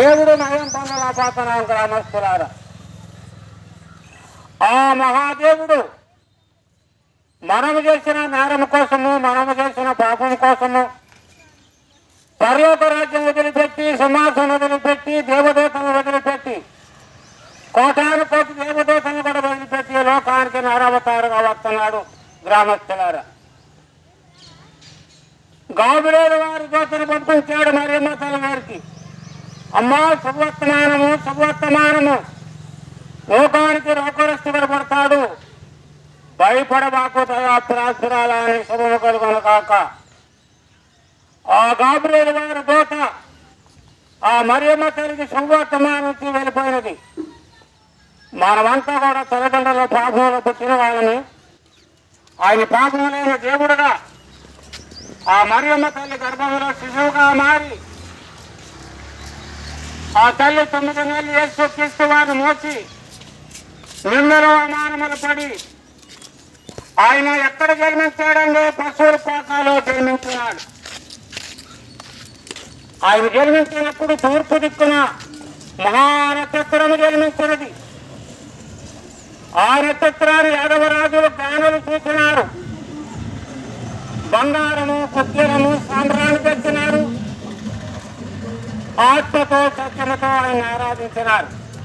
దేవుడు నయం పొందలేకపోతున్నాం గ్రామస్తులారా ఆ మహాదేవుడు మనము చేసిన నేరం కోసము మనము చేసిన పాపం కోసము పర్లోక రాజ్యం వదిలిపెట్టి సింహాసనం వదిలిపెట్టి దేవదేవతను వదిలిపెట్టి కోటాను కోటి దేవదేవతను కూడా వదిలిపెట్టి లోకానికి నరవతారుగా వస్తున్నాడు గ్రామస్తులారా. గాబులేని వారి దోతను పంపించాడు మరి తల వారికి అమ్మా శుభవర్తమానము శుభవర్తమానము లోకానికి రోగరస్తుడు పడతాడు భయపడబాకు దయాత్రాసురాల శుభము కలుగును కాక ఆ గాబులేని వారి దోత ఆ మరియమ్మ తల్లికి శుభవర్తమానికి వెళ్ళిపోయినది. మనమంతా కూడా తల్లిదండ్రుల పాపంలో పుట్టిన వాళ్ళని ఆయన పాపం లేని దేవుడుగా ఆ మరియమ్మ తల్లి గర్భంలో శిశువుగా మారి ఆ తల్లి తొమ్మిది నెలలు యేసు క్రీస్తు వారిని మోచి నిందలో అవమానములు పడి ఆయన ఎక్కడ జన్మించాడంటే పశువుల పాకాలో జన్మించినాడు. ఆయన జన్మించినప్పుడు తూర్పు దిక్కున మహానక్షత్రము జన్మించినది. ఆ నక్షత్రాన్ని యాదవరాజులు గానులు చూసినారు. బంగారము కుక్కరము సాంద్రానికి ఆత్మతో సత్యముతో ఆయన ఆరాధించినారు.